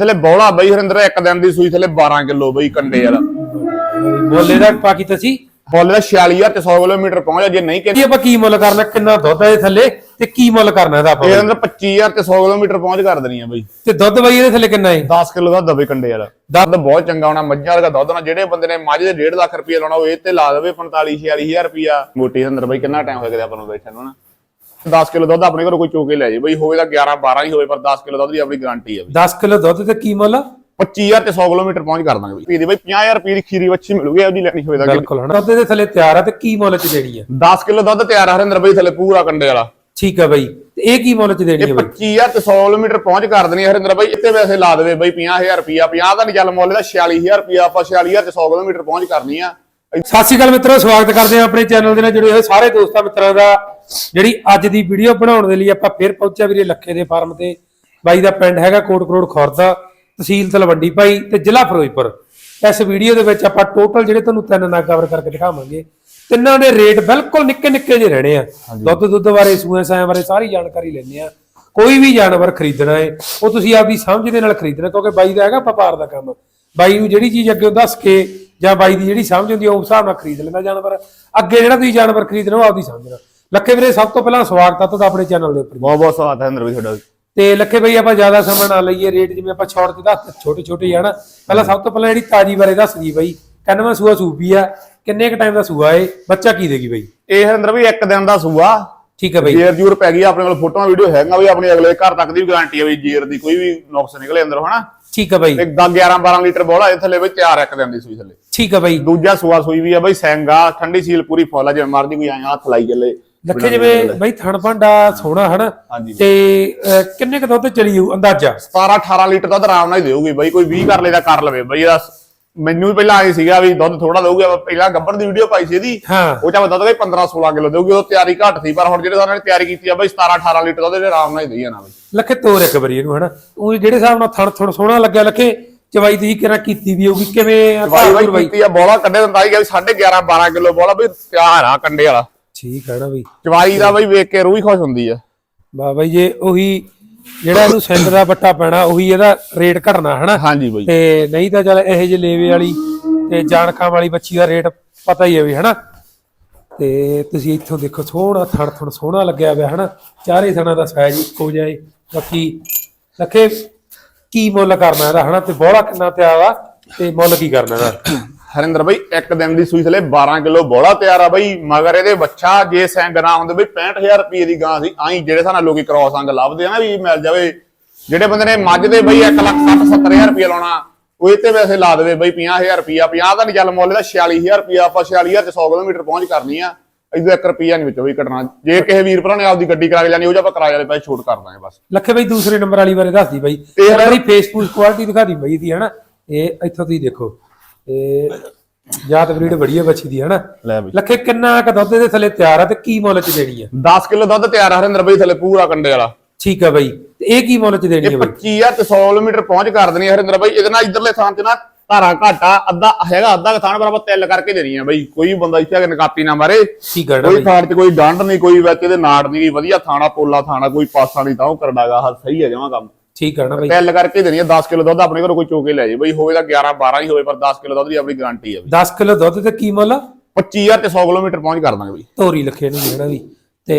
ਥਲੇ ਬੌਲਾ ਬਈ ਹਰਿੰਦਰ ਇੱਕ ਦਿਨ ਦੀ ਸੂਈ ਥਲੇ 12 ਕਿਲੋ ਬਈ ਕੰਡੇ ਵਾਲਾ। ਬੋਲੇ ਦਾ ਪਾਕੀ ਤਸੀ ਫੁੱਲ ਦਾ 46000 ਤੇ 100 ਕਿਲੋਮੀਟਰ ਪਹੁੰਚਿਆ ਜੇ ਨਹੀਂ ਕਿ ਆਪਾਂ ਕੀ ਮੁੱਲ ਕਰਨਾ ਕਿੰਨਾ ਦੁੱਧ ਹੈ ਥੱਲੇ ਤੇ ਕੀ ਮੁੱਲ ਕਰਨਾ ਇਹਦਾ ਆਪਾਂ ਇਹ ਅੰਦਰ 25000 ਤੇ 100 ਕਿਲੋਮੀਟਰ ਪਹੁੰਚ ਕਰ ਦੇਣੀ ਆ ਬਈ। ਤੇ ਦੁੱਧ ਬਈ ਇਹਦੇ ਥੱਲੇ ਕਿੰਨਾ ਹੈ? 10 ਕਿਲੋ ਦਾ ਦਬੇ ਕੰਡੇ ਵਾਲਾ। ਦੁੱਧ ਬਹੁਤ ਚੰਗਾ ਹੋਣਾ ਮੱਝਾਂ ਵਰਗਾ ਦੁੱਧ ਹੋਣਾ ਜਿਹੜੇ ਬੰਦੇ ਨੇ ਮੱਝ ਦੇ 1.5 ਲੱਖ ਰੁਪਏ ਲਾਉਣਾ ਉਹ ਇਹ ਤੇ ਲਾ ਦੇਵੇ 45 46000 ਰੁਪਿਆ ਮੋਟੀ ਅੰਦਰ ਬਈ ਕਿੰਨਾ ਟਾਈਮ ਹੋਇਆ ਕਦੇ ਆਪਾਂ ਨੂੰ ਬੈਠਣ ਨੂੰ ਨਾ। 10 ਕਿਲੋ ਦੁੱਧ ਆਪਣੇ ਘਰੋਂ ਕੋਈ ਚੋਕੇ ਲੈ ਜੇ। ਬਈ ਹੋਵੇ ਤਾਂ 11 12 ਹੀ ਹੋਵੇ ਪਰ 10 ਕਿਲੋ ਦੁੱਧ ਦੀ ਆਪਣੀ ਗਾਰੰਟੀ ਹੈ ਬਈ। 10 ਕਿਲੋ ਦੁੱਧ ਤੇ ਕੀ ਮੁੱਲ 25000 ਤੇ 100 ਕਿਲੋਮੀਟਰ ਪਹੁੰਚ ਕਰ ਦਾਂਗੇ ਬਈ। ਇਹਦੀ ਬਈ 50000 ਰੁਪਏ ਦੀ ਖੀਰੀ ਵੱਛੀ ਮਿਲੂਗੀ ਉਹਦੀ ਲੈਣੀ ਹੋਵੇ ਤਾਂ ਬਿਲਕੁਲ ਹਨਾ। ਦੁੱਧ ਦੇ ਥੱਲੇ ਤਿਆਰ ਆ ਤੇ ਕੀ ਮੁੱਲ ਚ ਦੇਣੀ ਆ? 10 ਕਿਲੋ ਦੁੱਧ ਤਿਆਰ ਆ ਹਰਿੰਦਰ ਬਈ ਥੱਲੇ ਪੂਰਾ ਕੰਡੇ ਵਾਲਾ। ਠੀਕ ਆ ਬਈ। ਤੇ ਇਹ ਕੀ ਮੁੱਲ ਚ ਦੇਣੀ ਬਈ? 25000 ਤੇ 100 ਕਿਲੋਮੀਟਰ ਪਹੁੰਚ ਕਰ ਦੇਣੀ ਹੈ ਹਰਿੰਦਰ ਬਾਈ। ਇੱਥੇ ਵੈਸੇ ਲਾ ਦੇਵੇ ਬਈ 50000 ਰੁਪਿਆ 50 ਦਾ ਨਹੀਂ ਚੱਲ ਮੁੱਲ ਦਾ 46000 ਰੁਪਿਆ ਆਪਾਂ 46000 ਤੇ 100 ਕਿਲੋਮੀਟਰ ਪਹੁੰਚ ਕਰਨੀ ਆ। ਸਤਿ ਸ਼੍ਰੀ ਅਕਾਲ ਮਿੱਤਰੋ ਸਵਾਗਤ ਕਰਦੇ ਹਾਂ ਆਪਣੇ ਚੈਨਲ ਦੇ ਨਾਲ ਜੁੜੇ ਹੋਏ ਸਾਰੇ ਦੋਸਤਾਂ ਮਿੱਤਰਾਂ ਦਾ ਜਿਹੜੀ ਅੱਜ ਦੀ ਵੀਡੀਓ ਬਣਾਉਣ ਦੇ ਲਈ ਆਪਾਂ ਫਿਰ ਪਹੁੰਚਿਆ ਵੀਰੇ ਲੱਖੇ ਦੇ ਫਾਰਮ ਤੇ। ਬਾਈ ਦਾ ਪਿੰਡ ਹੈਗਾ ਕੋਟ ਕਰੋੜ ਖੁਰਦਾ ਤਹਿਸੀਲ ਤਲਵੰਡੀ ਭਾਈ ਤੇ ਜ਼ਿਲ੍ਹਾ ਫਿਰੋਜ਼ਪੁਰ। ਇਸ ਵੀਡੀਓ ਦੇ ਵਿੱਚ ਆਪਾਂ ਟੋਟਲ ਜਿਹੜੇ ਤੁਹਾਨੂੰ ਤਿੰਨ ਨਾਗ ਕਵਰ ਕਰਕੇ ਦਿਖਾਵਾਂਗੇ। ਤਿੰਨਾਂ ਦੇ ਰੇਟ ਬਿਲਕੁਲ ਨਿੱਕੇ ਨਿੱਕੇ ਜਿਹੇ ਰਹਿਣੇ ਆ। ਦੁੱਧ ਦੁੱਧ ਬਾਰੇ ਸੂਏ ਸਾਇਆਂ ਬਾਰੇ ਸਾਰੀ ਜਾਣਕਾਰੀ ਲੈਣੇ ਆ ਕੋਈ ਵੀ ਜਾਨਵਰ ਖਰੀਦਣਾ ਹੈ ਉਹ ਤੁਸੀਂ ਆਪਦੀ ਸਮਝ ਦੇ ਨਾਲ ਖਰੀਦਣਾ ਕਿਉਂਕਿ ਬਾਈ ਦਾ ਹੈਗਾ ਵਪਾਰ ਦਾ ਕੰਮ। ਬਾਈ ਨੂੰ ਜਿਹੜੀ ਚੀਜ਼ ਅੱਗੇ ਦੱਸ ਕੇ ਜਾਂ ਬਾਈ ਦੀ ਜਿਹੜੀ ਸਮਝ ਹੁੰਦੀ ਆ ਉਸ ਹਿਸਾਬ ਨਾਲ ਖਰੀਦ ਲੈਂਦਾ ਜਾਨਵਰ। ਅੱਗੇ ਜਿਹੜਾ ਤੁਸੀਂ ਜਾਨਵਰ ਖਰੀਦਣਾ ਉਹ ਆਪਦੀ ਸਮਝਣਾ ਲੱਖੇ ਵੀਰੇ ਸਭ ਤੋਂ ਪਹਿਲਾਂ ਸਵਾਗਤ ਆ ਤੁਹਾਡਾ ਆਪਣੇ ਚੈਨਲ ਦੇ ਉੱਪਰ ਬਹੁਤ ਬਹੁਤ ਸਵਾਗਤ ਹੈ ਹਰਿੰਦਰ ਬਈ ਤੁਹਾਡਾ ਤੇ ਲੱਖੇ ਬਈ ਆਪਾਂ ਜ਼ਿਆਦਾ ਸਮਾਂ ਨਾ ਲਈਏ ਰੇਟ ਜਿਵੇਂ ਆਪਾਂ ਸ਼ਾਰਟ ਤੇ ਦੱਸ ਛੋਟੇ ਛੋਟੇ ਆ ਨਾ। ਪਹਿਲਾਂ ਸਭ ਤੋਂ ਪਹਿਲਾਂ ਜਿਹੜੀ ਤਾਜੀ ਬਾਰੇ ਦੱਸ ਦੀ ਬਈ ਕੰਨਵਾ ਸੂਆ ਸੂਪੀ ਆ ਕਿੰਨੇ ਕ ਟਾਈਮ ਦਾ ਸੂਆ ਏ ਬੱਚਾ ਕੀ ਦੇਗੀ ਬਈ? ਇਹ ਹਰਿੰਦਰ ਬਈ ਇੱਕ ਦਿਨ ਦਾ ਸੂਆ। ਠੀਕ ਹੈ ਬਈ। ਜੇਰ ਜੂਰ ਪੈ ਗਈ ਆਪਣੇ ਕੋਲ ਫੋਟੋਆਂ ਵੀਡੀਓ ਹੈਗਾ ਵੀ ਆਪਣੇ ਅਗਲੇ ਘਰ ਤੱਕ ਦੀ ਵੀ ਗਾਰੰਟੀ ਹੈ ਵੀ ਜੇਰ ਦੀ ਕੋਈ ਵੀ ਨੁਕਸ ਨਿਕਲੇ ਅੰਦਰੋਂ ਹਨਾ? ਠੀਕ ਹੈ ਬਈ। ਤੇ 11 12 ਲੀਟਰ ਬੋਲਾ ਇਹ ਥੱਲੇ ਬਈ ਤਿਆਰ ਆ ਇੱਕ ਦਿਨ ਦੀ ਸੂਈ ਥੱਲੇ। ਠੀਕ ਹੈ ਬਈ। ਦੂਜਾ ਸੂਆ ਸੂਈ ਵੀ ਆ ਬਈ ਸੈਂਗਾ ਠੰਡੀ ਸੀਲ ਪੂਰੀ ਫੁੱਲ ਆ ਜਿਵੇਂ ਮਰਦੀ ਕੋਈ ਆਇਆ ਹੱਥ ਲਾਈ ਚੱਲੇ। ਲੱਖੇ ਜਿਵੇਂ ਬਈ ਥਣ ਭਾਂਡਾ ਸੋਹਣਾ ਹਨਾ। ਤੇ ਕਿੰਨੇ ਕ ਦੁੱਧ ਚਲੀ ਜਾਊ ਅੰਦਾਜ਼ਾ? 17 18 ਲੀਟਰ ਦੁੱਧ ਆਰਾਮ ਨਾਲ ਹੀ ਦੇਊਗੀ ਬਈ ਕੋਈ 20 ਕਰ ਲੇਦਾ ਕਰ ਲਵੇ ਬਈ ਇਹਦਾ ਮੈਨੂੰ ਵੀ ਪਹਿਲਾਂ ਆਏ ਸੀਗਾ ਵੀ ਦੁੱਧ ਥੋੜਾ ਦੇਊਗੀ ਪਹਿਲਾਂ ਗੱਬਰ ਦੀ ਵੀਡੀਓ ਪਾਈ ਸੀ ਇਹਦੀ। ਉਹ ਚਾਹੇ ਦੁੱਧ ਬਈ 15 16 ਕਿਲੋ ਦੇਊਗੀ ਉਹ ਤਿਆਰੀ ਘੱਟ ਸੀ ਪਰ ਹੁਣ ਜਿਹੜੇ ਉਹਨਾਂ ਨੇ ਤਿਆਰੀ ਕੀਤੀ ਆ ਬਈ 17 18 ਲੀਟਰ ਦੁੱਧ ਇਹਦੇ ਆਰਾਮ ਨਾਲ ਹੀ ਦੇਈ ਜਾਣਾ ਬਈ। ਲੱਖੇ ਤੋਰ ਇੱਕ ਵਾਰੀ ਇਹਨੂੰ ਹਨਾ? ਉਹ ਜਿਹੜੇ ਹਿਸਾਬ ਨਾਲ ਥਣ ਥਣ ਸੋਹਣਾ ਲੱਗਿਆ ਲੱਖੇ ਚਵਾਈ ਤੁਸੀਂ ਕਿਹੜਾ ਕੀਤੀ ਵੀ ਹੋਊਗੀ ਕਿਵੇਂ ਬਾਈ ਕੀਤੀ ਆ ਬੋਲਾ ਕੱਢੇ ਦਿੰਦਾ ਹੀ ਗਿਆ 11.5 12 ਕਿਲੋ ਬੋਲਾ ਬਈ ਤਿਆਰ ਆ ਕੰਡੇ ਵਾਲਾ। ਠੀਕ ਹੈ ਨਾ ਬਈ। ਚਵਾਈ ਦਾ ਬਈ ਵੇਖ ਕੇ ਰੂਹ ਹੀ ਖੁਸ਼ ਹੁੰਦੀ ਆ। ਬਾ ਬਾਈ ਜੇ ਉਹੀ ਜਿਹੜਾ ਇਹਨੂੰ ਸਿੰਦ ਦਾ ਬੱਟਾ ਪੈਣਾ ਉਹੀ ਇਹਦਾ ਰੇਟ ਘਟਣਾ ਹਨਾ? ਹਾਂਜੀ ਬਈ। ਤੇ ਨਹੀਂ ਤਾਂ ਚੱਲ ਇਹੋ ਜਿਹੇ ਲੇਵੇ ਵਾਲੀ ਤੇ ਜਾਣਕਾਂ ਵਾਲੀ ਬੱਚੀ ਦਾ ਰੇਟ ਪਤਾ ਹੀ ਹੈ ਵੀ ਹਨਾ? ਤੇ ਤੁਸੀਂ ਇੱਥੋਂ ਦੇਖੋ ਸੋਹਣਾ ਥਣ ਥਣ ਸੋਹਣਾ ਲੱਗਿਆ ਹੋਇਆ ਹਨਾ? ਚਾਰੇ ਥਣਾਂ ਦਾ ਸਾਈਜ਼ ਇੱਕੋ ਜਿਹਾ ਏ ਬਾਕੀ ਲੱਖੇ ਕੀ ਮੁੱਲ ਕਰਨਾ ਇਹਦਾ ਹਨਾ? ਤੇ ਬੋਲਾ ਕਿੰਨਾ ਤਿਆਰ ਆ ਤੇ ਮੁੱਲ ਕੀ ਕਰਨਾ ਇਹਦਾ? ਹਰਿੰਦਰ ਬਈ ਇੱਕ ਦਿਨ ਦੀ ਸੂਈ ਥਲੇ 12 ਕਿਲੋ ਬੋਲਾ ਤਿਆਰ ਆ ਬਈ। ਮਗਰ ਇਹਦੇ ਬੱਚਾ ਜੇ ਸੈਂਗ ਨਾ ਹੁੰਦੇ ਬਈ 65000 ਰੁਪਏ ਦੀ ਗਾਂ ਸੀ। ਆਈ ਜਿਹੜੇ ਸਾਨੂੰ ਲੋਕੀ ਕ੍ਰੋਸ ਅੰਗ ਲੱਭਦੇ ਆ ਨਾ ਵੀ ਮਿਲ ਜਾਵੇ। ਜਿਹੜੇ ਬੰਦੇ ਨੇ ਮੱਝ ਦੇ ਬਈ 1 ਲੱਖ 60 70000 ਰੁਪਏ ਲਾਉਣਾ ਉਹ ਤੇ ਵੈਸੇ ਲਾ ਦੇਵੇ ਬਈ 50000 ਰੁਪਿਆ 50 ਦਾ ਨਹੀਂ ਚੱਲ ਮੁੱਲ ਦਾ 46000 ਰੁਪਿਆ ਆਪਾਂ 46000 ਤੇ 100 ਕਿਲੋਮੀਟਰ ਪਹੁੰਚ ਕਰਨੀ ਆ। ਇਦੋਂ 1 ਰੁਪਿਆ ਨਹੀਂ ਵਿੱਚੋਂ ਵੀ ਕੱਟਣਾ ਜੇ ਕਿਸੇ ਵੀਰ ਭਰਾ ਨੇ ਆਪਦੀ ਗੱਡੀ ਕਰਾ ਕੇ ਲੈਣੀ ਉਹ ਜਾਂ ਆਪਾਂ ਕਿਰਾਏ ਵਾਲੇ ਪੈਸੇ ਛੋਟ ਕਰ ਦਾਂਗੇ ਬਸ। ਲੱਖੇ ਬਈ ਦੂਸਰੇ ਨੰਬਰ ਵਾਲੀ ਬਾਰੇ ਦੱਸਦੀ ਬਾਈ। ਇਹ ਵਾਲੀ ਫੇਸਬੁੱਕ ਕੁਆਲਿਟੀ ਦਿਖਾ ਦੀ ਬਾਈ ਦੀ ਹਨਾ? ਇਹ ਇੱਥੋਂ ਤੁਸੀਂ ਦੇਖੋ। ਇਹ ਜਾਤ ਬਰੀਡ ਹੈ ਬੱਚੀ ਦੀ ਹਨਾ? ਲੈ ਬਈ ਲੱਖੇ ਕਿੰਨਾ ਕ ਦੁੱਧ ਦੇ ਥੱਲੇ ਤਿਆਰ ਆ ਤੇ ਕੀ ਮੁੱਲ ਚ ਦੇਣੀ ਆ? 10 ਕਿਲੋ ਦੁੱਧ ਤਿਆਰ ਆ ਹਰਿੰਦਰ ਬਈ ਥਲੇ ਪੂਰਾ ਕੰਡੇ ਵਾਲਾ। ਠੀਕ ਆ ਬਾਈ। ਤੇ ਇਹ ਕੀ ਮੁੱਲ ਚ ਦੇਣੀ ਆ ਬਾਈ? 25000 ਤੇ 100 ਕਿਲੋਮੀਟਰ ਪਹੁੰਚ ਕਰ ਦੇਣੀ ਆ ਹਰਿੰਦਰ ਬਾਈ। ਇਹਦੇ ਨਾਲ ਇਧਰਲੇ ਥਾਂ ਤੇ ਨਾ ਧਾਰਾ ਘਾਟਾ ਅੱਧਾ ਹੈਗਾ ਅੱਧਾ ਥਾਂ ਆਪਾਂ ਤਿਲ ਕਰਕੇ ਦੇਣੀ ਆ ਬਾਈ। ਕੋਈ ਬੰਦਾ ਇੱਥੇ ਆ ਕੇ ਨਕਾਪੀ ਨਾ ਮਾਰੇ। ਠੀਕ ਆ ਕੋਈ ਥਾਂ 'ਚ ਕੋਈ ਡੰਡ ਨਹੀਂ ਕੋਈ ਵਿੱਚ ਇਹਦੇ ਨਾੜ ਨਹੀਂ ਵਧੀਆ ਥਾਣਾ ਪੋਲਾ ਥਾਣਾ ਕੋਈ ਪਾਸਾ ਨਹੀਂ ਤਾਂ ਉਹ ਕਰਡਾਗਾ ਸਹੀ ਹੈ ਜਮਾ ਕੰਮ। ਠੀਕ ਆ ਨਾ ਬਾਈ? ਤਿਲ ਕਰਕੇ ਦੇਣੀ ਆ 10 ਕਿਲੋ ਦੁੱਧ ਆਪਣੇ ਘਰੋਂ ਕੋਈ ਚੋਕੇ ਲੈ ਜੇ ਬਾਈ ਹੋਵੇ ਤਾਂ 11 12 ਹੀ ਹੋਵੇ ਪਰ 10 ਕਿਲੋ ਦੁੱਧ ਦੀ ਆਪਣੀ ਗਾਰੰਟੀ ਆ 10 ਕਿਲੋ ਦੁੱਧ ਤੇ ਕੀ ਮੁੱਲ ਆ? 25000 ਤੇ 100 ਕਿਲੋਮੀਟਰ ਪਹੁੰਚ ਕਰ ਦਾਂਗੇ ਬਾਈ। ਧੋਰੀ ਲੱਖੇ ਨੂੰ ਜਿਹੜਾ ਵੀ। ਤੇ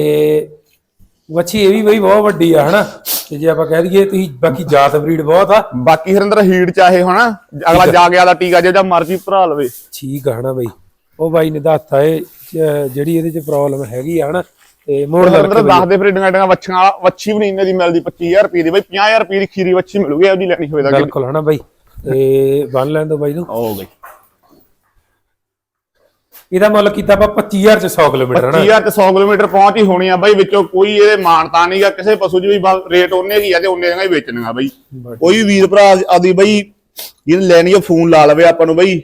ਵੱਛੀ ਇਹ ਵੀ ਬਈ ਬਹੁਤ ਵੱਡੀ ਆ ਹਨਾ? ਤੇ ਜੇ ਆਪਾਂ ਕਹਿ ਦਈਏ ਤੁਸੀਂ ਬਾਕੀ ਜਾਤ ਬਰੀਡ ਬਹੁਤ ਆ। ਬਾਕੀ ਹਰਿੰਦਰ ਹੀਟ ਚਾਹੇ ਹਨਾ ਅਗਲਾ ਜਾ ਗਿਆ ਦਾ ਟੀਕਾ ਜਿਹੜਾ ਮਰਜ਼ੀ ਭਰਾ ਲਵੇ। ਠੀਕ ਆ ਹਨਾ ਬਈ? ਉਹ ਬਾਈ ਨੇ ਦੱਸਤਾ ਇਹ ਜਿਹੜੀ ਇਹਦੇ ਚ ਪ੍ਰੋਬਲਮ ਹੈਗੀ ਆ ਹਨਾ? ਤੇ ਮੋੜ ਲੜਕੇ ਦੱਸ ਦੇ ਫਿਰ ਡੰਗਾ ਡੰਗਾ ਵੱਛੀਆਂ ਵਾਲਾ ਵੱਛੀ ਵੀ ਨਹੀਂ ਇਹਨਾਂ ਦੀ ਮਿਲਦੀ 25000 ਰੁਪਏ ਦੀ। ਬਾਈ 50000 ਰੁਪਏ ਦੀ ਖੀਰੀ ਵੱਛੀ ਮਿਲੂਗੀ ਉਹਦੀ ਲੈਣੀ ਹੋਵੇ ਤਾਂ ਬਿਲਕੁਲ ਹਨਾ ਬਾਈ? ਤੇ ਬੰਨ ਲੈਣ ਦੋ ਬਾਈ ਨੂੰ। ਹੋ ਗਈ ਇਹਦਾ ਮੁੱਲ ਕੀਤਾ ਆਪਾਂ 25000 ਚ 100 ਕਿਲੋਮੀਟਰ ਹਨਾ? 25000 ਤੇ 100 ਕਿਲੋਮੀਟਰ ਪਹੁੰਚ ਹੀ ਹੋਣੀ ਆ ਬਾਈ ਵਿੱਚੋਂ ਕੋਈ ਇਹਦੇ ਮਾਨਤਾ ਨਹੀਂਗਾ ਕਿਸੇ ਪਸ਼ੂ 'ਚ ਵੀ ਰੇਟ ਉਹਨੇ ਕੀ ਆ ਤੇ ਉਹਨੇ ਦੀਆਂ ਹੀ ਵੇਚਣੀਆਂ ਬਾਈ। ਕੋਈ ਵੀਰ ਭਰਾ ਆਦੀ ਬਾਈ ਜਿਹਨੇ ਲੈਣੀ ਉਹ ਫੋਨ ਲਾ ਲਵੇ ਆਪਾਂ ਨੂੰ ਬਾਈ।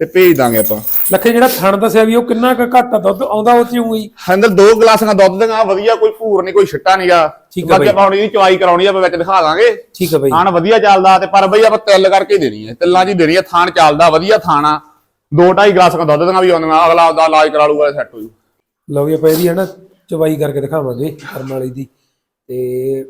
ਤੇ ਭੇਜ ਦਾਂਗੇ ਆਪਾਂ। ਲੱਖੇ ਜਿਹੜਾ ਥਣ ਦੱਸਿਆ ਵੀ ਉਹ ਕਿੰਨਾ ਕੁ ਘੱਟ ਆ ਦੁੱਧ ਆਉਂਦਾ ਉਹ ਚ ਹੀ ਅੰਦਰ ਦੋ ਗਲਾਸਾਂ ਦੁੱਧ ਦੀਆਂ ਵਧੀਆ ਕੋਈ ਭੂਰ ਨਹੀਂ ਕੋਈ ਛਿੱਟਾ ਨਹੀਂਗਾ ਠੀਕ ਆ ਬਾਕੀ ਬਾਈ। ਆਪਾਂ ਹੁਣ ਇਹਦੀ ਚਵਾਈ ਕਰਾਉਣੀ ਆ ਆਪਾਂ ਵਿੱਚ ਦਿਖਾ ਦਾਂਗੇ। ਠੀਕ ਆ ਬਾਈ। ਥਾਣ ਵਧੀਆ ਚੱਲਦਾ ਤੇ ਪਰ ਬਈ ਆਪਾਂ ਤਿਲ ਕਰਕੇ ਹੀ ਦੇਣੀ ਹੈ ਤਿੱਲਾਂ ਹੀ ਦੇਣੀ ਹੈ ਥਾਣ ਚੱਲਦਾ ਵਧੀਆ ਥਾਣਾ ਦੋ ਢਾਈ ਗਲਾਸਾਂ ਦੁੱਧ ਦੀਆਂ ਵੀ ਆਉਂਦੀਆਂ ਅਗਲਾ ਆਪਦਾ ਇਲਾਜ ਕਰਾ ਲੂਗਾ ਸੈੱਟ ਹੋ ਜੂ। ਲਓ ਵੀ ਆਪਾਂ ਇਹਦੀ ਹਨਾ ਚਵਾਈ ਕਰਕੇ ਦਿਖਾਵਾਂਗੇ ਕਰਮ ਵਾਲੀ ਦੀ। ਤੇ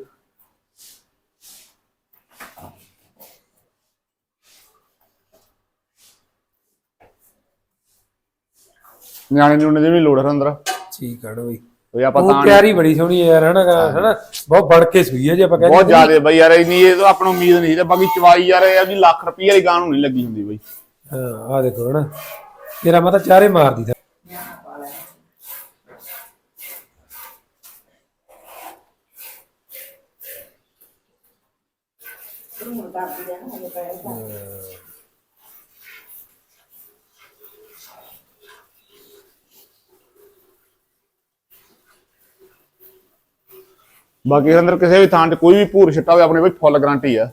ਨਿਆਣੇ ਨੂੰ ਦੀ ਵੀ ਲੋੜ ਹੈ ਅੰਦਰ। ਠੀਕ ਆ ਬਈ। ਕੋਈ ਆਪਾਂ ਉਹ ਤਾਂ ਤਿਆਰੀ ਬੜੀ ਸੋਹਣੀ ਹੈ ਯਾਰ ਹਨਾ ਬਹੁਤ ਬੜ ਕੇ ਸੂਈ ਹੈ ਜੇ ਆਪਾਂ ਕਹਿੰਦੇ ਬਹੁਤ ਜ਼ਿਆਦੇ ਬਈ ਯਾਰ ਇੰਨੀ ਇਹ ਤਾਂ ਆਪਾਂ ਨੂੰ ਉਮੀਦ ਨਹੀਂ ਸੀ ਤੇ ਬਾਕੀ ਚਵਾਈ ਯਾਰ ਇਹ ਵੀ ਲੱਖ ਰੁਪਏ ਵਾਲੀ ਗਾਂ ਨੂੰ ਨਹੀਂ ਲੱਗੀ ਹੁੰਦੀ ਬਈ। ਹਾਂ ਆ ਦੇਖੋ ਹਨਾ। ਤੇਰਾ ਮਤਾ ਚਾਰੇ ਮਾਰਦੀ ਥਾ ਬਾਕੀ ਅੰਦਰ ਕਿਸੇ ਵੀ ਥਾਂ 'ਚ ਕੋਈ ਵੀ ਭੂਰ ਛਿੱਟਾ ਹੋਵੇ ਆਪਣੇ ਬਈ ਫੁੱਲ ਗਾਰੰਟੀ ਆ।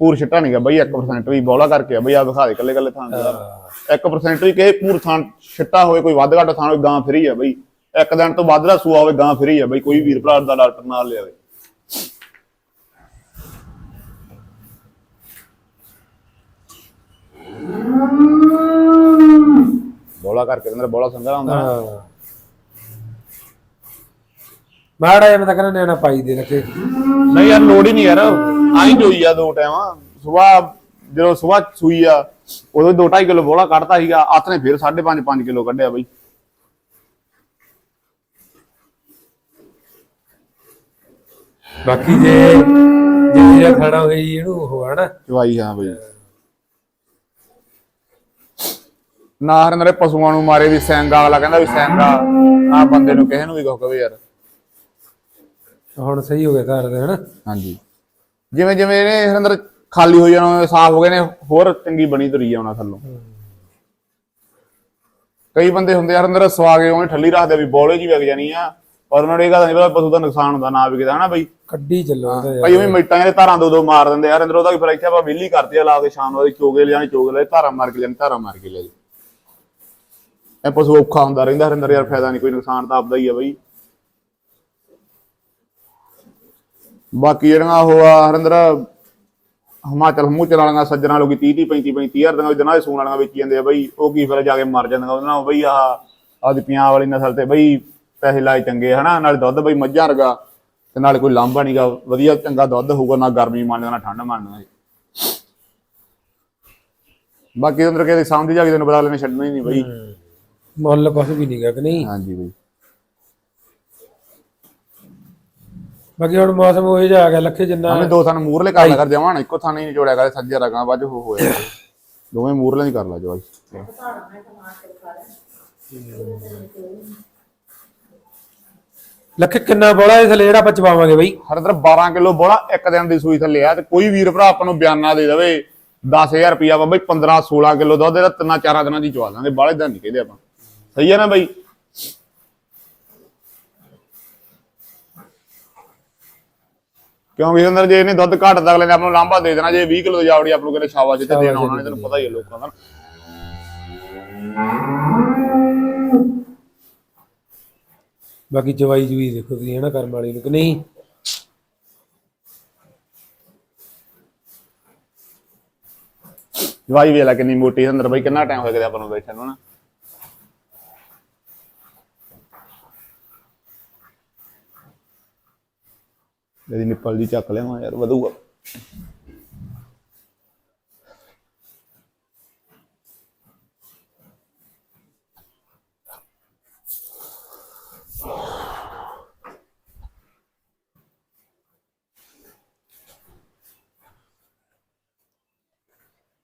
ਭੂਰ ਛਿੱਟਾ ਨਹੀਂਗਾ ਬਈ 1% ਵੀ ਬੋਲਾ ਕਰਕੇ ਆ। ਬਈ ਆ ਵਿਖਾ ਦੇ ਕੱਲੇ ਕੱਲੇ ਥਾਂ ਤੇ। 1% ਵੀ ਕਿਸੇ ਭੂਰ ਥਾਂ ਛਿੱਟਾ ਹੋਵੇ ਕੋਈ ਵੱਧ ਘੱਟ ਥਾਂ ਹੋਵੇ ਗਾਂ ਫਰੀ ਆ ਬਈ। ਇੱਕ ਦਿਨ ਤੋਂ ਵੱਧ ਦਾ ਸੂਆ ਹੋਵੇ ਗਾਂ ਫਰੀ ਆ ਬਈ ਕੋਈ ਵੀਰ ਭਰਾ ਦਾ ਡਾਕਟਰ ਨਾਲ ਲਿਆਵੇ। ਬੋਲਾ ਕਰਕੇ ਅੰਦਰ ਬੋਲਾ ਸੰਗਾ ਹੁੰਦਾ ਮਾੜਾ ਜਿਹਾ ਮੈਂ ਤਾਂ ਕਹਿੰਦਾ ਨਿਆਣਾ ਪਾਈ ਦੇ ਰੱਖੇ। ਨਹੀਂ ਯਾਰ ਲੋੜ ਹੀ ਨਹੀਂ ਯਾਰ। ਆਈ ਜੋਈ ਆ ਦੋ ਟਾਈਮ। ਸਵੇਰ ਜਦੋਂ ਸਵੇਰ ਸੂਈ ਆ ਉਦੋਂ 2.5 ਕਿਲੋ ਬੋਲਾ ਕੱਢਤਾ ਸੀਗਾ। ਅੱਤ ਨੇ ਫਿਰ 5.5 5 ਕਿਲੋ ਕੱਢਿਆ ਬਈ। ਬਾਕੀ ਜੇ ਜਿਹੜਾ ਖੜਾ ਹੋਈ ਇਹਨੂੰ ਉਹ ਹਨਾ ਚਵਾਈ ਹਾਂ ਬਈ। ਨਾ ਹਰਨਰੇ ਪਸ਼ੂਆਂ ਨੂੰ ਮਾਰੇ ਵੀ ਸੈਂਗਾ ਅਗਲਾ ਕਹਿੰਦਾ ਵੀ ਸੈਂਗਾ। ਆ ਬੰਦੇ ਨੂੰ ਕਿਸੇ ਨੂੰ ਵੀ ਕੁਝ ਕਵੇ ਯਾਰ। ਹੁਣ ਸਹੀ ਹੋ ਗਿਆ ਘਰ ਦੇ ਹਨਾ? ਹਾਂਜੀ। ਜਿਵੇਂ ਜਿਵੇਂ ਇਹਨੇ ਹਰਿੰਦਰ ਖਾਲੀ ਹੋ ਜਾਣਾ ਸਾਫ਼ ਹੋ ਗਏ ਨੇ ਹੋਰ ਚੰਗੀ ਬਣੀ ਤੁਰੀ ਜਾਣਾ ਥੱਲੋਂ। ਕਈ ਬੰਦੇ ਹੁੰਦੇ ਆ ਹਰਿੰਦਰ ਸਵਾ ਕੇ ਉਹਨੇ ਠੱਲੀ ਰੱਖਦੇ ਵੀ ਬੋਲੇ ਜੀ ਵਿਕ ਜਾਣੀ ਆ ਪਰ ਉਹਨਾਂ ਨੂੰ ਇਹ ਗੱਲ ਨਹੀਂ ਪਤਾ ਪਸ਼ੂ ਦਾ ਨੁਕਸਾਨ ਹੁੰਦਾ ਨਾ ਵਿਕਦਾ ਹਨਾ ਬਈ? ਕੱਢੀ ਚੱਲੋ ਇਹਦਾ ਯਾਰ। ਭਾਈ ਉਹ ਵੀ ਮਿੱਟਾਂ ਦੇ ਧਾਰਾਂ ਦੋ ਦੋ ਮਾਰ ਦਿੰਦੇ ਆ ਹਰਿੰਦਰ ਉਹਦਾ ਵੀ ਫਿਰ ਇੱਥੇ ਆਪਾਂ ਵਿਹਲੀ ਕਰਤੀ ਆ ਲਾ ਕੇ ਸ਼ਾਮ ਨੂੰ ਚੋਗੇ ਲਿਆਣੀ ਚੋਗੇ ਲੈ ਧਾਰਾਂ ਮਾਰ ਕੇ ਲਿਆਣੀ ਧਾਰਾਂ ਮਾਰ ਕੇ ਲੈ ਜੀ ਇਹ ਪਸ਼ੂ ਔਖਾ ਹੁੰਦਾ ਰਹਿੰਦਾ ਹਰਿੰਦਰ ਯਾਰ ਫਾਇਦਾ ਨਹੀਂ ਕੋਈ ਨੁਕਸਾਨ ਤਾਂ ਆਪਦਾ ਹੀ ਆ ਬਈ। ਬਾਕੀ ਜਿਹੜੀਆਂ ਉਹ ਆ ਹਰਿੰਦਰ ਹਿਮਾਚਲ ਹਿਮੂਚਲ ਵਾਲੀਆਂ ਸੱਜਣਾ ਲੋਕੀ 30 30 35 35 ਹਜ਼ਾਰ ਦੀਆਂ ਜਨਾਂ ਦੇ ਸੂਣ ਵਾਲੀਆਂ ਵੇਚੀ ਜਾਂਦੇ ਆ ਬਈ ਉਹ ਕੀ ਫਿਰ ਜਾ ਕੇ ਮਰ ਜਾਂਦੀਆਂ ਉਹਦੇ ਨਾਲ ਬਈ ਆਹ ਆਦੀ ਪਿਆਂ ਵਾਲੀ ਨਸਲ ਤੇ ਬਈ ਪੈਸੇ ਲਾਏ ਚੰਗੇ ਹਨਾ? ਨਾਲੇ ਦੁੱਧ ਬਈ ਮੱਝਾਂ ਵਰਗਾ ਤੇ ਨਾਲੇ ਕੋਈ ਲਾਂਭਾ ਨਹੀਂਗਾ ਵਧੀਆ ਚੰਗਾ ਦੁੱਧ ਹੋਊਗਾ ਨਾ ਗਰਮੀ ਮੰਨਦਾ ਨਾ ਠੰਡ ਮੰਨਦਾ। ਬਾਕੀ ਅੰਦਰ ਕਿਸੇ ਸਮਝ ਜਾ ਕੇ ਤੈਨੂੰ ਪਤਾ ਲੈਣੇ ਛੱਡਣਾ ਹੀ ਨਹੀਂ ਬਈ। ਮੁੱਲ ਕੁਛ ਵੀ ਨਹੀਂਗਾ ਕਿ ਨਹੀਂ? ਹਾਂਜੀ ਬਈ। ਬਾਕੀ ਹੁਣ ਮੌਸਮ ਉਹ ਜਿਹਾ ਆ ਗਿਆ ਲੱਖੇ ਜਿੰਨਾ ਹਮੇ ਦੋ ਥਾਂ ਮੂਰਲੇ ਕਰ ਲਿਆ ਕਰ ਜਾਵਾਂ ਨਾ ਇੱਕੋ ਥਾਂ ਨਹੀਂ ਨਿਚੋੜਿਆ ਕਰ ਸੱਜੇ ਰਗਾਂ ਵੱਜ ਹੋ ਹੋਇਆ ਦੋਵੇਂ ਮੂਰਲੇ ਨਹੀਂ ਕਰ ਲਾ ਜਵਾਈ। ਲੱਖੇ ਕਿੰਨਾ ਬੋਲਾ ਇਸ ਲਈ ਜਿਹੜਾ ਆਪਾਂ ਚਵਾਵਾਂਗੇ ਬਈ। ਹਰਿੰਦਰ 12 ਕਿਲੋ ਬੋਲਾ ਇੱਕ ਦਿਨ ਦੀ ਸੂਈ ਥੱਲੇ ਆ ਤੇ ਕੋਈ ਵੀਰ ਭਰਾ ਆਪਾਂ ਨੂੰ ਬਿਆਨਾ ਦੇ ਦੇਵੇ 10000 ਰੁਪਿਆ ਬਈ 15 16 ਕਿਲੋ ਦੁੱਧ ਇਹਦਾ ਤਿੰਨਾਂ ਚਾਰਾਂ ਦਿਨਾਂ ਦੀ ਚਵਾ ਦਾਂਗੇ ਬਾਲੇ ਦਿਨ ਨਹੀਂ ਕਹਿੰਦੇ ਆਪਾਂ। ਸਹੀ ਹੈ ਨਾ ਬਈ? ਕਿਉਂਕਿ ਅੰਦਰ ਜੇ ਇਹਨੇ ਦੁੱਧ ਘੱਟ ਤਾਂ ਅਗਲੇ ਨੇ ਆਪਾਂ ਨੂੰ ਲਾਂਭਾ ਦੇ ਦੇਣਾ ਜੇ 20 ਕਿਲੋ ਜਾਵੜੀ ਆਪ ਨੂੰ ਕਹਿੰਦੇ ਸ਼ਾਬਾਸ਼ ਤੇ ਦੇਣਾ ਉਹਨਾਂ ਨੇ ਤੈਨੂੰ ਪਤਾ ਹੀ ਹੈ ਲੋਕਾਂ ਦਾ। ਬਾਕੀ ਚਵਾਈ ਜੂਈ ਦੇਖੋ ਤੁਸੀਂ ਹਨਾ ਕਰਮ ਵਾਲੀ ਨੂੰ ਕਿ ਨਹੀਂ? ਜਵਾਈ ਵੇਲਾ ਕਿੰਨੀ ਮੋਟੀ ਅੰਦਰ ਬਈ ਕਿੰਨਾ ਟਾਈਮ ਹੋਇਆ ਕਦੇ ਆਪਾਂ ਨੂੰ ਬੈਠੇ ਨੂੰ ਨਾ ਇਹਦੀ ਨਿੱਪਲ ਦੀ ਚੱਕ ਲਿਆਵਾਂ ਯਾਰ ਵਧੂਗਾ।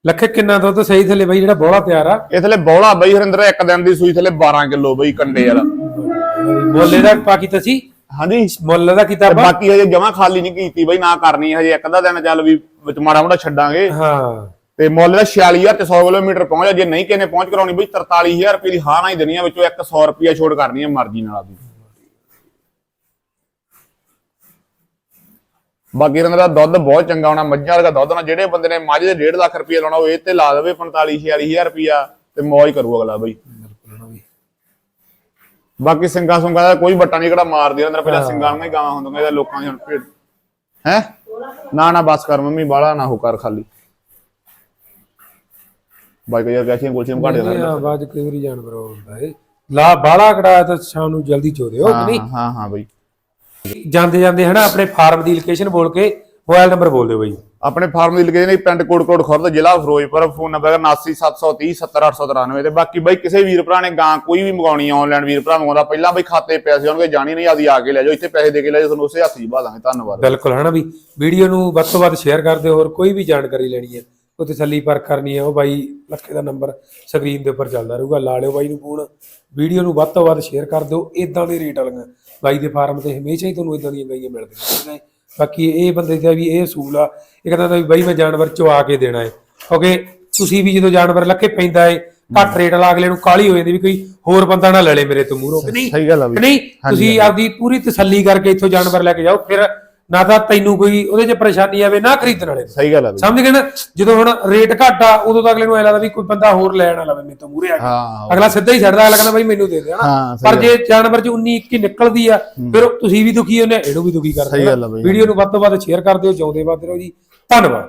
ਲੱਖੇ ਕਿੰਨਾ ਦੁੱਧ ਸਹੀ ਥੱਲੇ ਬਈ ਜਿਹੜਾ ਬੋਲਾ ਤਿਆਰ ਆ? ਇਹ ਥਲੇ ਬੌਲਾ ਬਈ ਹਰਿੰਦਰ ਇੱਕ ਦਿਨ ਦੀ ਸੂਈ ਥਲੇ 12 ਕਿਲੋ ਬਈ ਕੰਡੇ ਵਾਲਾ। ਮੁੱਲ ਇਹਦਾ ਬਾਕੀ ਤਾਂ ਸੀ? ਹਾਂਜੀ। ਮੁੱਲ ਦਾ ਕੀਤਾ ਤੇ ਆਪਾਂ? ਬਾਕੀ ਹਜੇ ਜਮਾ ਖਾਲੀ ਨਹੀਂ ਕੀਤੀ ਬਈ ਨਾ ਕਰਨੀ ਹਜੇ। ਇੱਕ ਅੱਧਾ ਦਿਨ ਚੱਲ ਵੀ ਵਿੱਚ ਮਾੜਾ ਮੋਟਾ ਛੱਡਾਂਗੇ। ਹਾਂ। ਤੇ ਮੁੱਲ ਦਾ 46000 ਤੇ 100 ਕਿਲੋਮੀਟਰ ਪਹੁੰਚਿਆ ਜੇ। ਨਹੀਂ ਕਿਨੇ ਪਹੁੰਚ ਕਰਾਉਣੀ ਬਈ 43000 ਰੁਪਏ ਦੀ ਹਾਂ ਨਾ ਹੀ ਦੇਣੀ ਆ ਵਿੱਚੋਂ 100 ਰੁਪਿਆ ਛੋੜ ਕਰਨੀ ਆ ਮਰਜ਼ੀ ਨਾਲ ਆਪਦੀ। ਬਾਕੀ ਇਹਨਾਂ ਦਾ ਦੁੱਧ ਬਹੁਤ ਚੰਗਾ ਹੋਣਾ। ਮੱਝਾਂ ਵਰਗਾ ਦੁੱਧ ਹੋਣਾ। ਜਿਹੜੇ ਬੰਦੇ ਨੇ ਮੱਝ ਦੇ 1.5 ਲੱਖ ਰੁਪਏ ਲਾਉਣਾ ਉਹ ਇਹ ਤੇ ਲਾ ਦੇਵੇ 45 46000 ਰੁਪਿਆ ਤੇ ਮੌਜ ਕਰੂ ਅਗਲਾ ਬਈ। ਬਾਕੀ ਸਿੰਘਾਂ ਸੁੰਗਾਂ ਦਾ ਕੋਈ ਬੱਟਾ ਨਹੀਂ ਕਿਹੜਾ ਮਾਰਦੀ ਅੰਦਰ ਪਹਿਲਾਂ ਸਿੰਘਾਂ ਨੂੰ ਹੀ ਗਾਵਾਂ ਹੁੰਦੀਆਂ ਇਹਦਾ ਲੋਕਾਂ ਦੀ ਹੁਣ ਭੇਡ ਹੈ? ਨਾ ਨਾ ਬਸ ਕਰ ਮੰਮੀ ਬਾਲਾ ਨਾ ਹੋ ਕਰ ਖਾਲੀ। ਬਾਈ ਕੋਈ ਕੈਸੀਆਂ ਗੋਲੀਆਂ ਘਾਟ ਜਾਂਦਾ ਆਵਾਜ਼ ਕਈ ਵਾਰੀ ਜਾਨਵਰ ਹੁੰਦਾ ਏ। ਲਾ ਬਾਲਾ ਕੜਾ ਤਾਂ ਸ਼ਾਮ ਨੂੰ ਜਲਦੀ ਚੋ ਦਿਓ ਕਿ ਨਹੀਂ? ਹਾਂ ਹਾਂ ਬਈ। ਜਾਂਦੇ ਜਾਂਦੇ ਹਨਾ ਆਪਣੇ ਫਾਰਮ ਦੀ ਲੋਕੇਸ਼ਨ ਬੋਲ ਕੇ ਮੋਬਾਈਲ ਨੰਬਰ ਬੋਲ ਦਿਓ ਬਈ। ਆਪਣੇ ਫਾਰਮ ਦੀ ਲੋਕੇਸ਼ਨ ਹੈ ਪਿੰਡ ਕੋਟਕੋਟ ਖੁਰਦ, ਜ਼ਿਲ੍ਹਾ ਫਿਰੋਜ਼ਪੁਰ, ਫੋਨ ਨੰਬਰ 7973070817 ਤੇ ਬਾਕੀ ਬਾਈ ਕਿਸੇ ਵੀਰ ਭਰਾ ਨੇ ਗਾਂ ਕੋਈ ਵੀ ਮੰਗਾਉਣੀ ਆ ਆਨਲਾਈਨ ਵੀਰ ਭਰਾ ਮੰਗਾਉਂਦਾ ਪਹਿਲਾਂ ਬਈ ਖਾਤੇ ਪੈਸੇ ਹੋਣਗੇ ਜਾਣੀ ਨਹੀਂ, ਆਦੀ ਆ ਕੇ ਲੈ ਜਾਓ, ਇੱਥੇ ਪੈਸੇ ਦੇ ਕੇ ਲੈ ਜਾਓ, ਤੁਹਾਨੂੰ ਉਸੇ ਹੱਥ ਹੀ ਬਾ ਦਾਂਗੇ ਧੰਨਵਾਦ ਬਿਲਕੁਲ, ਹਨਾ ਵੀ ਵੀਡੀਓ ਨੂੰ ਵੱਧ ਤੋਂ ਵੱਧ ਸ਼ੇਅਰ ਕਰ ਦਿਓ, ਹੋਰ ਕੋਈ ਵੀ ਜਾਣਕਾਰੀ ਲੈਣੀ ਹੈ ਉਹ ਤਸੱਲੀ ਪਰ ਕਰਨੀ ਹੈ, ਉਹ ਬਾਈ ਲੱਖੇ ਦਾ ਨੰਬਰ ਸਕਰੀਨ ਦੇ ਉੱਪਰ ਚੱਲਦਾ ਰਹੂਗਾ, ਲਾ ਲਿਓ ਬਾਈ ਨੂੰ ਫੋਨ ਵੀਡੀਓ ਨੂੰ ਵੱਧ ਤੋਂ ਵੱਧ ਸ਼ੇਅਰ ਕਰ ਦਿਓ ਇਦਾਂ ਦੇ ਰੇਟ ਵਾਲੀਆਂ, ਬਾਈ ਦੇ ਫਾਰਮ ਤੇ ਹਮੇਸ਼ਾ ਹੀ ਤੁਹਾਨੂੰ ਇਦਾਂ ਦੀਆਂ ਗਾਈਆਂ ਮਿਲਦੀਆਂ ਰਹਿੰਦੀਆਂ ਨੇ। ਬਾਕੀ ਇਹ ਬੰਦੇ ਦਾ ਵੀ ਇਹ ਅਸੂਲ ਆ ਇਹ ਕਹਿੰਦਾ ਵੀ ਬਾਈ ਮੈਂ ਜਾਨਵਰ ਚਵਾ ਕੇ ਦੇਣਾ ਹੈ ਕਿਉਂਕਿ ਤੁਸੀਂ ਵੀ ਜਦੋਂ ਜਾਨਵਰ ਲੱਖੇ ਪੈਂਦਾ ਹੈ ਘੱਟ ਰੇਟ ਵਾਲਾ ਅਗਲੇ ਨੂੰ ਕਾਲੀ ਹੋ ਜਾਂਦੀ ਵੀ ਕੋਈ ਹੋਰ ਬੰਦਾ ਨਾ ਲੈ ਲੇ ਮੇਰੇ ਤੋਂ ਮੂਹਰੋਂ ਨਹੀਂ ਸਹੀ ਗੱਲ ਆ ਨਹੀਂ ਤੁਸੀਂ ਆਪਦੀ ਪੂਰੀ ਤਸੱਲੀ ਕਰਕੇ ਇੱਥੋਂ ਜਾਨਵਰ ਲੈ ਕੇ ਜਾਓ ਫਿਰ ਨਾ ਤਾਂ ਤੈਨੂੰ ਕੋਈ ਉਹਦੇ 'ਚ ਪਰੇਸ਼ਾਨੀ ਆਵੇ ਨਾ ਖਰੀਦਣ ਵਾਲੇ ਨੂੰ। ਸਹੀ ਗੱਲ ਆ ਬਈ। ਸਮਝ ਗਏ ਨਾ? ਜਦੋਂ ਹੁਣ ਰੇਟ ਘੱਟ ਉਦੋਂ ਤਾਂ ਅਗਲੇ ਨੂੰ ਐ ਲੱਗਦਾ ਵੀ ਕੋਈ ਬੰਦਾ ਹੋਰ ਲੈਣ ਵਾਲਾ ਵੇ ਮੇਰੇ ਤੋਂ ਮੂਰੇ ਆ ਕੇ ਹਾਂ ਅਗਲਾ ਸਿੱਧਾ ਹੀ ਛੱਡਦਾ ਅਗਲਾ ਕਹਿੰਦਾ ਬਾਈ ਮੈਨੂੰ ਦੇ ਦੇ ਹਨਾ? ਹਾਂ ਸਹੀ ਪਰ ਜੇ ਜਾਨਵਰ 'ਚ 19 21 ਨਿਕਲਦੀ ਆ ਫਿਰ ਤੁਸੀਂ ਵੀ ਦੁਖੀ ਹੁੰਦੇ ਇਹਨੂੰ ਵੀ ਦੁਖੀ ਕਰਦੇ ਸਹੀ ਗੱਲ ਆ ਬਈ। ਵੀਡੀਓ ਨੂੰ ਵੱਧ ਤੋਂ ਵੱਧ ਸ਼ੇਅਰ ਕਰ ਦਿਓ ਜਿਉਂਦੇ ਵੱਧ ਰਹੋ ਜੀ। ਧੰਨਵਾਦ।